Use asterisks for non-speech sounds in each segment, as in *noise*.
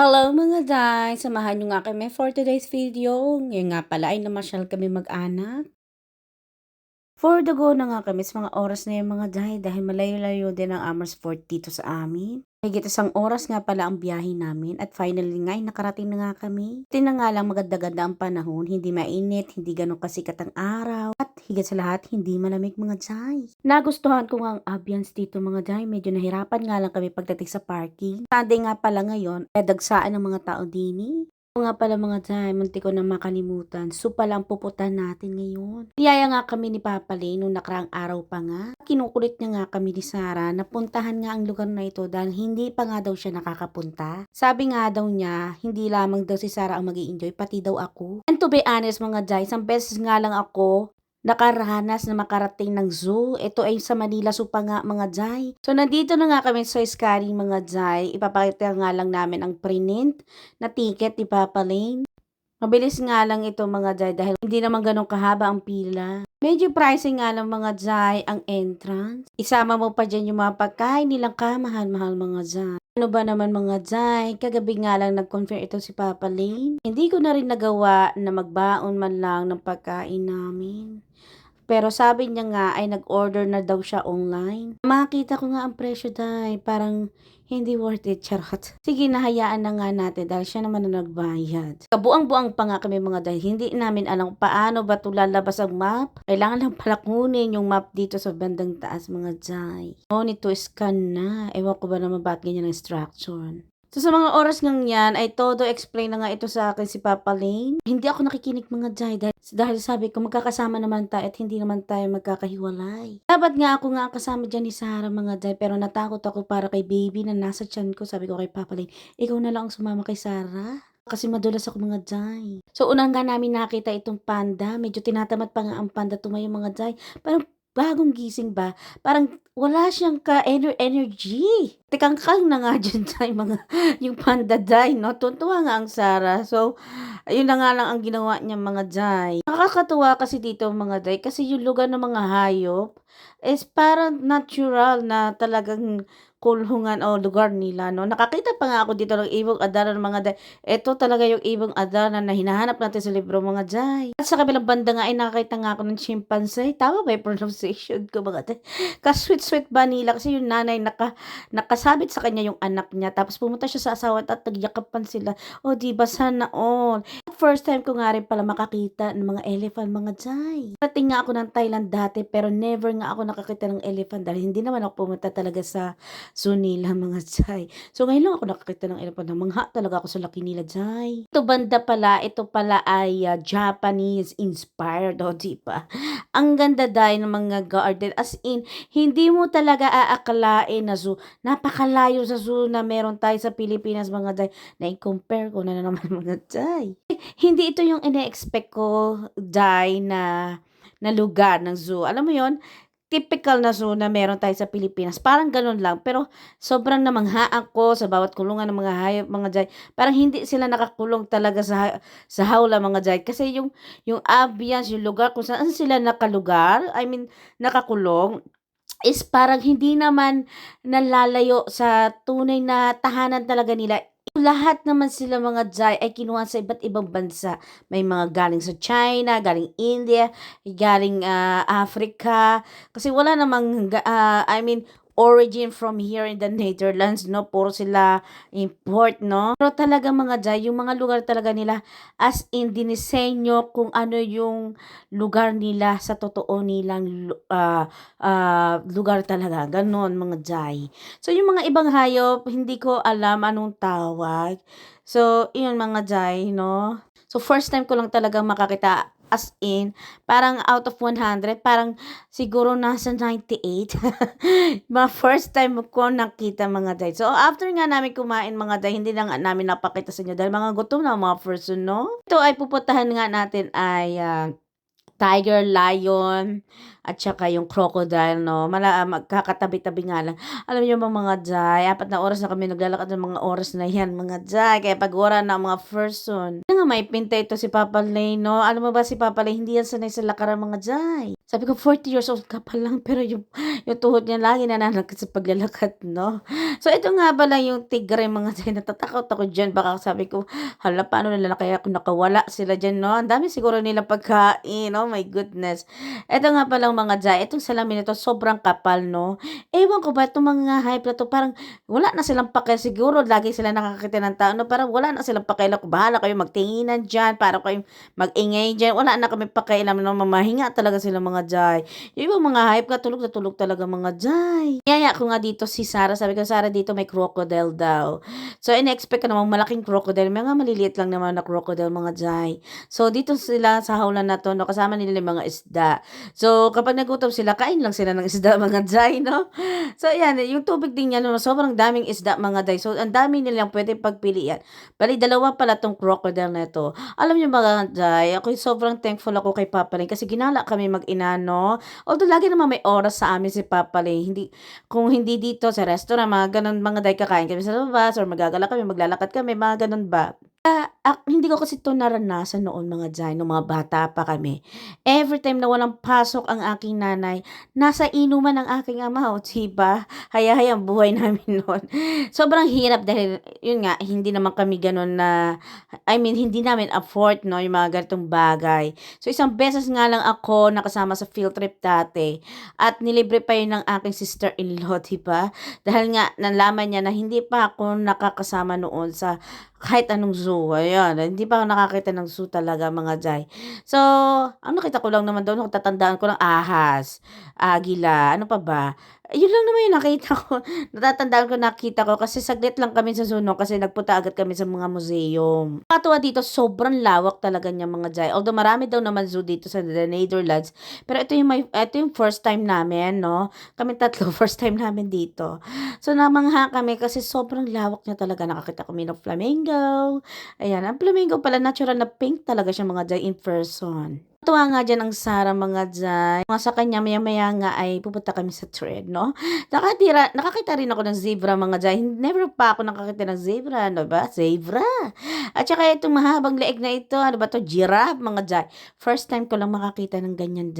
Hello mga day! Samahan nyo nga kami for today's video. Ngayon nga pala ay namasyal kami mag-anak. For the na nga kami sa mga oras na yung mga day dahil malayo-layo din ang Amherst Fort dito sa amin. Higit isang oras nga pala ang biyahe namin at finally nga ay nakarating na nga kami. Ito na nga lang maganda-ganda ang panahon, hindi mainit, hindi ganun kasikat ang araw at higit sa lahat hindi malamig mga day. Nagustuhan ko nga ang ambience dito mga day, medyo nahirapan nga lang kami pagdating sa parking. Sunday nga pala ngayon, ay dagsaan ng mga tao dini. Oo nga pala mga day, munti ko na makalimutan. So pala ang puputan natin ngayon. Niyaya nga kami ni Papa Lay nung nakaraang araw pa nga. Kinukulit niya nga kami ni Sarah na puntahan nga ang lugar na ito dahil hindi pa nga daw siya nakakapunta. Sabi nga daw niya, hindi lamang daw si Sarah ang mag enjoy pati daw ako. And to be honest mga day, isang beses nga lang ako nakaranas na makarating ng zoo. Ito ay sa Manila Zoo pa nga mga jay. So nandito na nga kami sa Scaring mga jay. Ipapakita nga lang namin ang print na ticket ni Papa Lane. Mabilis nga lang ito mga jay dahil hindi naman ganun kahaba ang pila. Medyo pricing nga lang mga jay ang entrance. Isama mo pa dyan yung mga pagkain nilang kamahal-mahal mga jay. Ano ba naman mga jay? Kagabi nga lang nag-confirm ito si Papa Lane. Hindi ko na rin nagawa na magbaon man lang ng pagkain namin. Pero sabi niya nga ay nag-order na daw siya online. Makita ko nga ang presyo dahil parang hindi worth it, charot. Sige, nahayaan na nga natin dahil siya naman na nagbayad. Kabuang-buang pa nga kami mga dahil hindi namin alam paano ba ito lalabas ang map. Kailangan lang pala kunin yung map dito sa bandang taas mga jay. Oh, nito scan na. Ewan ko ba naman bakit ganyan ang instruction. So sa mga oras ngang yan ay todo explain na nga ito sa akin si Papa Lane. Hindi ako nakikinig mga jay dahil, dahil sabi ko magkakasama naman tayo at hindi naman tayo magkakahiwalay. Dapat nga ako nga kasama dyan ni Sarah mga jay pero natakot ako para kay baby na nasa tiyan ko. Sabi ko kay Papa Lane, ikaw na lang ang sumama kay Sarah. Kasi madulas ako mga jay. So unang nga namin nakita itong panda. Medyo tinatamad pa nga ang panda tumayo mga jay. Parang bagong gising ba? Parang wala siyang ka-energy. Tikangkang na nga *laughs* dyan tayo mga, yung panda day, no? Tuntua nga ang Sarah. So, ayun na nga lang ang ginawa niya mga day. Nakakatuwa kasi dito mga day, kasi yung lugar ng mga hayop is parang natural na talagang kulhungan o lugar nila, no? Nakakita pa nga ako dito ng ibong adara ng mga day. Ito talaga yung ibong adara na hinahanap natin sa libro mga day. At sa kabilang banda nga ay nakakita nga ako ng chimpanzee. Tama ba yung pronunciation ko mga day? Ka-sweet-sweet ba nila? Kasi yung nanay naka, nakasabit sa kanya yung anak niya. Tapos pumunta siya sa asawa at nagyakapan sila. O, di ba sana all? First time ko nga rin pala makakita ng mga elephant mga day. Nating nga ako ng Thailand dati pero never nga ako nakakita ng elephant dahil hindi naman ako pumunta talaga sa zoo nila mga jay. So ngayon lang ako nakakita ng elephant na mangha talaga ako sa laki nila jay. Ito banda pala, ito pala ay uh, Japanese inspired o di ba? Ang ganda dahil ng mga garden as in hindi mo talaga aakalain na zoo. Napakalayo sa zoo na meron tayo sa Pilipinas mga day. Na i-compare ko na, na naman *laughs* mga day. Hindi ito yung ine-expect ko day na na lugar ng zoo. Alam mo yon typical na zoo meron tayo sa Pilipinas. Parang ganun lang. Pero sobrang namanghaan ko sa bawat kulungan ng mga hayop, mga jay. Parang hindi sila nakakulong talaga sa, sa hawla, mga jay. Kasi yung, yung ambience, yung lugar kung saan sila nakalugar, I mean, nakakulong, is parang hindi naman nalalayo sa tunay na tahanan talaga nila. Lahat naman sila mga Jai ay kinuha sa iba't ibang bansa. May mga galing sa China, galing India, galing ah, Africa. Kasi wala namang, ah, I mean, origin from here in the Netherlands, no? Puro sila import, no? Pero talaga mga Jai, yung mga lugar talaga nila as in dinisenyo kung ano yung lugar nila sa totoo nilang ah, ah, lugar talaga. Ganon mga Jai. So, yung mga ibang hayop, hindi ko alam anong tawag. So, yun mga Jai, no? So, first time ko lang talaga makakita as in, parang out of 100, parang siguro nasa 98. *laughs* mga first time ko nakita mga Jai. So, after nga namin kumain mga Jai, hindi na nga namin napakita sa inyo dahil mga gutom na mga person, no? Ito ay pupuntahan nga natin ay ah, tiger, lion, at saka yung crocodile, no? Mala, ah, magkakatabi-tabi nga lang. Alam niyo ba mga Jai, apat na oras na kami naglalakad ng mga oras na yan, mga Jai. Kaya pag na ang mga person. Kaya nga may pinta ito si Papa Lay, no? Alam mo ba si Papa Lay, hindi yan sanay sa lakaran mga Jai. Sabi ko, 40 years old ka pa lang, *laughs* pero yung, yung tuhod niya lagi nananagkat sa paglalakad, no? So, ito nga pala yung tigre, mga Jai. Natatakot ako dyan. Baka sabi ko, hala, paano nila kaya kung nakawala sila dyan, no? Ang dami siguro nila pagkain, oh my goodness. Ito nga palang mga Jai, itong salamin nito, sobrang kapal, no? Ewan ko ba, itong mga hype na to, parang wala na silang pakial. Siguro, lagi sila nakakita ng tao, no? Parang wala na silang pakialam. Kung bahala kayo magtinginan dyan, para kayo mag-ingay dyan. Wala na kami pakialam, no? Mamahinga talaga sila mga Jai. Yung ibang mga hype ka, tulog na tulog talaga mga Jai. Yaya ko nga dito si Sarah, sabi ko, Sarah, dito may crocodile daw. So, in-expect ko namang malaking crocodile. Mga maliliit lang naman na crocodile mga Jai. So, dito sila sa haulan na to, no? Kasama nila yung mga isda. So, kapag nagutom sila, kain lang sila ng isda *laughs* mga Jai, no? So, yan, yung tubig din yan, no? sobrang daming isda mga Jai. So, ang dami nilang pwede pagpilian. Bali, dalawa pala tong crocodile na ito. Alam niyo mga Jai, ako sobrang thankful ako kay Papa Lay kasi ginala kami mag-ina, no? Although, lagi naman may oras sa amin si Papa Lay. Hindi, kung hindi dito sa restaurant, mga ganun, mga Jai, kakain kami sa labas or magagala kami, maglalakad kami, mga ganun ba? Ah, ak hindi ko kasi 'to naranasan noon mga Jai, nung mga bata pa kami. Every time na walang pasok ang aking nanay, nasa inuman ang aking ama, o 'di ba? Haya-haya ang buhay *laughs* namin noon. Sobrang hirap dahil yun nga, hindi naman kami gano'n na I mean, hindi namin afford 'no, yung mga ganitong bagay. So, isang beses nga lang ako nakasama sa field trip dati at nilibre pa yun ng aking sister-in-law, *laughs* 'di ba? Dahil nga nalaman niya na hindi pa ako nakakasama noon sa kahit anong zoo, ayan. Hindi pa ako nakakita ng zoo talaga, mga Jai. So, ang nakita ko lang naman doon, natatandaan ko lang ahas, agila, ano pa ba? Yun lang naman yung nakita ko. *laughs* Natatandaan ko nakita ko kasi saglit lang kami sa zoo, no? Kasi nagpunta agad kami sa mga museum. Nakatuwa dito, sobrang lawak talaga niya, mga Jai. Although marami daw naman zoo dito sa the Netherlands. Pero ito yung, my, ito yung first time namin, no? Kami tatlo, *laughs* first time namin dito. So, namangha kami kasi sobrang lawak niya talaga. Nakakita kami ng flamingo. Ayan, ang flamingo pala, natural na pink talaga siya mga Jai in person. Tuwa nga dyan ang Sarah mga Jai. Mga sa kanya, maya-maya nga ay pupunta kami sa thread, no? Nakatira, nakakita rin ako ng zebra mga Jai. Never pa ako nakakita ng zebra, ano ba? Zebra. At saka itong mahabang leeg na ito, ano ba to? Giraffe mga Jai. First time ko lang makakita ng ganyan.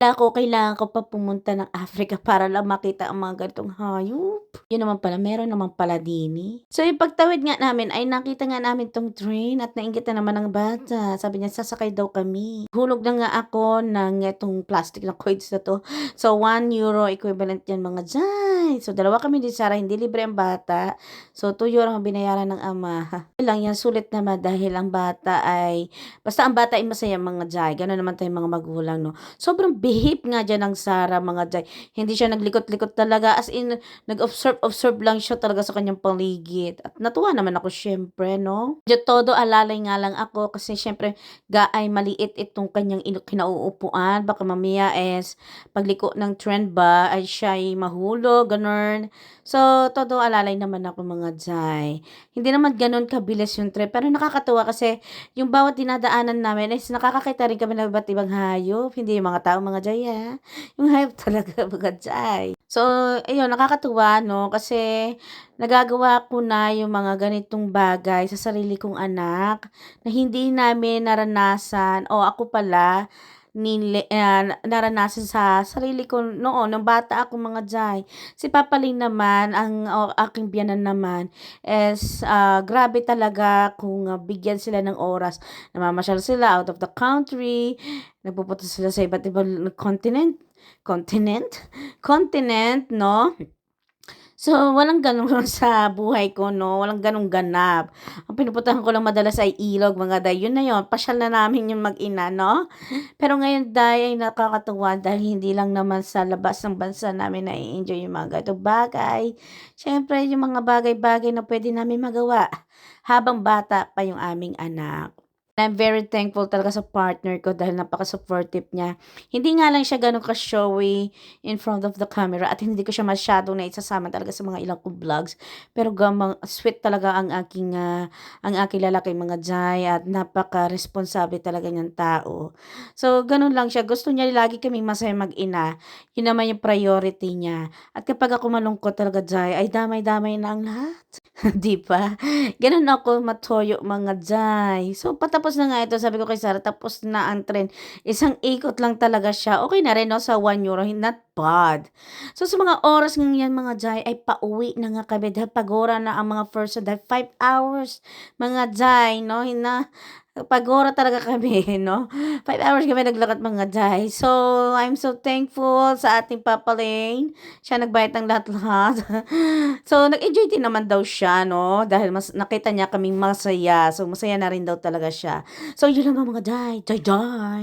Kaya ako, kailangan ko pa pumunta ng Africa *laughs* para lang makita ang mga ganitong hayop. Yun naman pala, meron naman pala dini. So, yung pagtawid nga namin, ay nakita nga namin tong train at nainggit na naman ng bata. Sabi niya, sasakay daw kami. Hulog na nga ako ng itong plastic na *laughs* coins na to. So, 1 euro equivalent yan mga Jai. So, dalawa kami ni Sarah, hindi libre ang bata. So, 2 euro ang binayaran ng ama. *laughs* lang yan, sulit naman dahil ang bata ay, basta ang bata ay masaya mga Jai. Gano'n naman tayong mga magulang, no? Sobrang behave nga dyan ng Sarah mga Jai. Hindi siya naglikot-likot talaga. As in, nag-observe-observe lang siya talaga sa kanyang paligid. At natuwa naman ako syempre, no? Diyo todo alalay nga lang ako kasi syempre, gaay maliit itong kanyang inu- kinauupuan. Baka mamaya is pagliko ng trend ba ay siya ay mahulog, ganun. So, todo alalay naman ako mga Jai. Hindi naman ganun kabilis yung trip. Pero nakakatuwa kasi yung bawat dinadaanan namin is nakakakita rin kami ng iba't ibang hayop. Hindi yung mga tao mga Jai ha. Yung hayop *laughs* talaga mga Jai. So, ayun, nakakatuwa, no? Kasi nagagawa ko na yung mga ganitong bagay sa sarili kong anak na hindi namin naranasan o ako pala nili, ah, naranasan sa sarili ko noon, nung bata ako mga Jai. Si Papa Lin naman, ang o, aking biyanan naman, is ah, grabe talaga kung ah, bigyan sila ng oras. Namamasyal sila out of the country, nagpupunta sila sa iba't ibang continent, continent, continent, no? So, walang gano'n *laughs* sa buhay ko, no? Walang gano'ng ganap. Ang pinupuntahan ko lang madalas ay ilog, mga day. Yun na yun. Pasyal na namin yung mag-ina, no? Pero ngayon, day, ay nakakatuwa dahil hindi lang naman sa labas ng bansa namin na-enjoy yung mga ganitong bagay. Siyempre, yung mga bagay-bagay na pwede namin magawa habang bata pa yung aming anak. I'm very thankful talaga sa partner ko dahil napaka-supportive niya. Hindi nga lang siya gano'n ka-showy in front of the camera at hindi ko siya masyadong naisasama talaga sa mga ilang kong vlogs. Pero gamang sweet talaga ang aking, ah, ang aking lalaki mga jay at napaka-responsable talaga niyang tao. So, gano'n lang siya. Gusto niya lagi kaming masaya mag-ina. Yun naman yung priority niya. At kapag ako malungkot talaga jay, ay damay-damay na ang lahat. *laughs* 'Di ba? Gano'n ako matoyo mga jay. So, patapos na nga ito. Sabi ko kay Sarah, tapos na ang trend. Isang ikot lang talaga siya. Okay na rin, no? Sa 1 euro. Not bad. So, sa mga oras ng yan, mga jay, ay pauwi na nga kami. Dahil pagora na ang mga first dahil 5 hours. Mga jay, no? Hina, pagora talaga kami, *laughs* no? 5 hours kami naglakad mga jay. So, I'm so thankful sa ating Papa Lane. Siya nagbayad ng lahat-lahat. *laughs* so, nag-enjoy din naman daw siya, no? Dahil mas nakita niya kaming masaya. So, masaya na rin daw talaga siya. So, yun lang mga jay. Jay, jay.